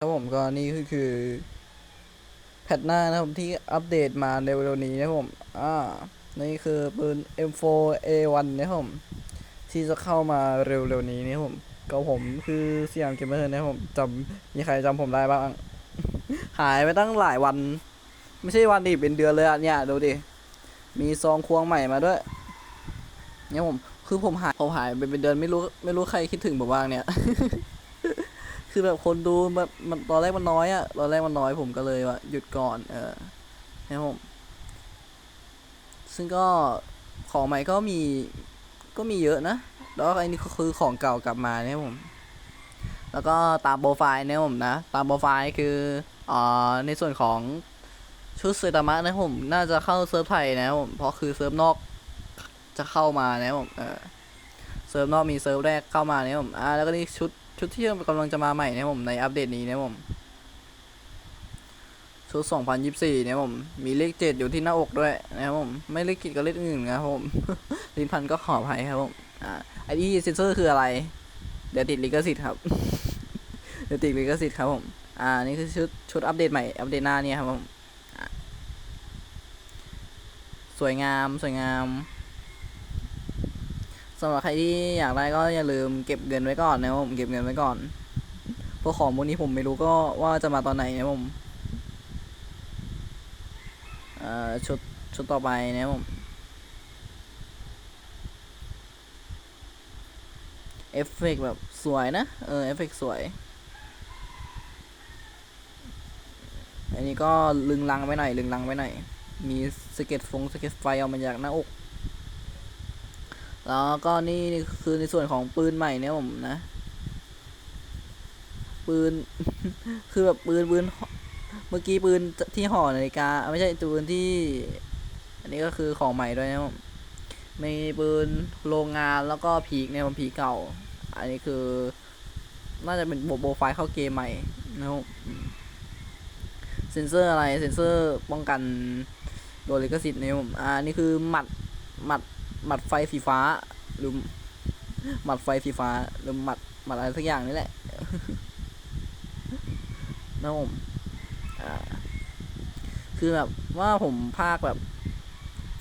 ครับผมก็นี่คือ แพทหน้านะครับผมที่อัปเดตมาเร็วๆนี้นะผมอ่านี่คือปืน M4A1 นะผมที่จะเข้ามาเร็วๆนี้นะผมก็ผมคือเสียามเกมเมอร์นะผมจำมีใครจำผมได้บ้าง หายไปตั้งหลายวัน ไม่ใช่วันดิเป็นเดือนเลยอะเนี่ยดูดิ มีซองควงใหม่มาด้วยเนี่ยผมคือผมหายผมหายไปเป็นเดือนไม่รู้ไม่รู้ใครคิดถึงผมบ้างเนี่ย คือแบบคนดูแบบมันตอนแรกมันน้อยอะตอนแรกมันน้อยผมก็เลยว่าหยุดก่อน เออนะครับผมซึ่งก็ของใหม่ก็มีก็มีเยอะนะ แล้วไอ้นี่ก็คือของเก่ากลับมาเนะครับผม แล้วก็ตามโปรไฟล์เนะครับผมนะ ตามโปรไฟล์คืออ่าในส่วนของชุดเซตามะนะผม น่าจะเข้าเซิร์ฟไทยนะผม เพราะคือเซิร์ฟนอกจะเข้ามานะผม เออ เซิร์ฟนอกมีเซิร์ฟแรกเข้ามาเนะครับผม อ่า แล้วก็นี่ชุด ชุดที่กำลังจะมาใหม่นะผมในอัปเดตนี้นะผมชุด 2024นะครับผมมีเลขเจ็ดอยู่ที่หน้าอกด้วยนะครับผมไม่เลขกิดก็เลขอื่นนะครับผมลิ้นพันก็ขออภัยครับผมอ่าไอที่เซนเซอร์คืออะไร เดี๋ยวติดลิขสิทธิ์ครับเดี๋ยวติดลิขสิทธิ์ครับผมอ่านี่คือชุดชุดอัปเดตใหม่อัปเดตหน้าเนี่ยครับผมสวยงามสวยงาม สำหรับใครที่อยากได้ก็อย่าลืมเก็บเงินไว้ก่อนนะผมเก็บเงินไว้ก่อนเพราะของพวกนี้ผมไม่รู้ก็ว่าจะมาตอนไหนนะผมเอ่อชุดชุดต่อไปนะผมเอฟเฟกต์แบบสวยนะ เออเอฟเฟกต์สวย อันนี้ก็ลึงลังไว้หน่อย ลึงลังไว้หน่อย มีสเก็ตฟงสเก็ตไฟออกมาจากหน้าอก แล้วก็นี่คือในส่วนของปืนใหม่เนี่ยผมนะ ปืน คือแบบปืนปืนเมื่อกี้ปืนที่ห่อนาฬิกาไม่ใช่ปืนที่ อันนี้ก็คือของใหม่ด้วยนะผมมีปืนโรงงานแล้วก็ผีกเนี่ยมันผีเก่า อันนี้คือ น่าจะเป็นโปรไฟล์เข้าเกมใหม่นะครับเซนเซอร์อะไรเซนเซอร์ป้องกันโดนลิขสิทธิ์เนี่ยผมอ่านี่คือหมัดหมัด หมัดไฟสีฟ้าหรือหมัดไฟสีฟ้าหรือหมัดหมัดอะไรสักอย่างนี่แหละนะผมคือแบบว่าผมภาคแบบ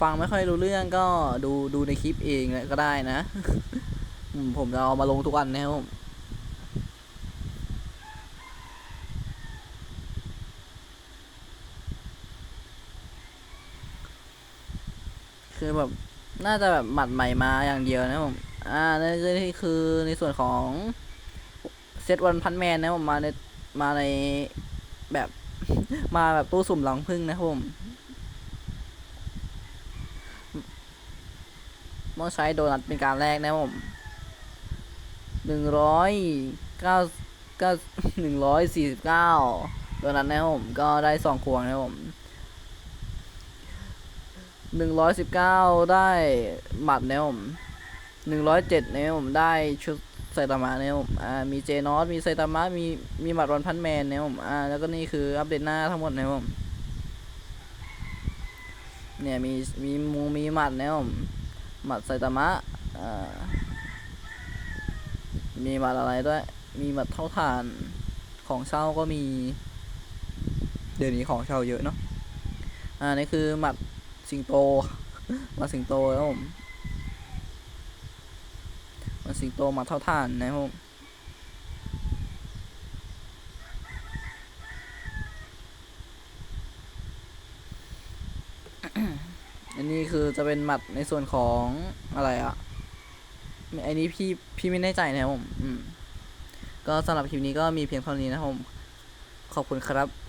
ฟังไม่ค่อยรู้เรื่องก็ดูดูในคลิปเองก็ได้นะ ผมจะเอามาลงทุกวันนะครับผมคือแบบ น่าจะแบบหมัดใหม่มาอย่างเดียวนะผม อ่านี่คือในส่วนของเซตวันพันแมนนะผมมาในมาในแบบมาแบบตู้สุ่มหลังพึ่งนะผมต้องใช้โดนัทเป็นการแรกนะผมหนึ่งร้อยเก้าเก้าหนึ่งร้อยสี่สิบเก้าโดนัทนะผมก็ได้สองควงนะผม หนึ่งร้อยสิบเก้าได้หมัดเนี่ยผมหนึ่งร้อยเจ็ดเนี่ยผมได้ชุดไซตามะเนี่ยผมอ่ามีเจนอสมีไซตามะมีมีหมัดวันพันแมนเนี่ยผมอ่าแล้วก็นี่คืออัปเดตหน้าทั้งหมดเนี่ยผมเนี่ยมีมีมูมีหมัดเนี่ยผมหมัดไซตามะอ่ามีหมัดอะไรด้วย มีหมัดเท่าฐานของเช่าก็มี เดี๋ยวนี้ของเช่าเยอะเนาะอ่านี่คือหมัด สิงโต มาสิงโตแล้วผมมาสิงโตมาเท่าท่านนะครับผมอันนี้คือจะเป็นหมัดในส่วนของอะไรอะอ้นี้พี่พี่ไม่แน่ใจนะครับผม อืม ก็สำหรับคลิปนี้ก็มีเพียงเท่านี้นะครับผม ขอบคุณครับ